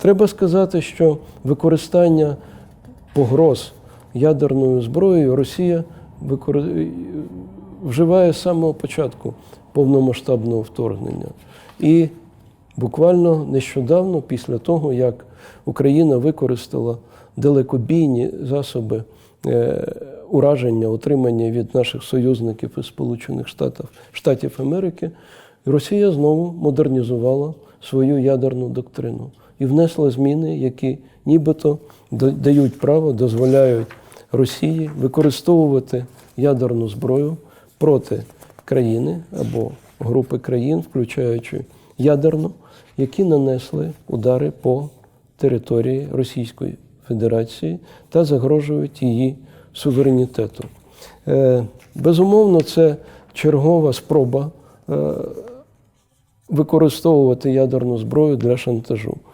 Треба сказати, що використання погроз ядерною зброєю Росія викор- вживає з самого початку повномасштабного вторгнення. І буквально нещодавно, після того, як Україна використала далекобійні засоби е, ураження, отримання від наших союзників із Сполучених Штатів, Штатів Америки, Росія знову модернізувала свою ядерну доктрину і внесла зміни, які нібито дають право, дозволяють Росії використовувати ядерну зброю проти країни або групи країн, включаючи ядерну, які нанесли удари по території Російської Федерації та загрожують її суверенітету. Е, Безумовно, це чергова спроба е, використовувати ядерну зброю для шантажу.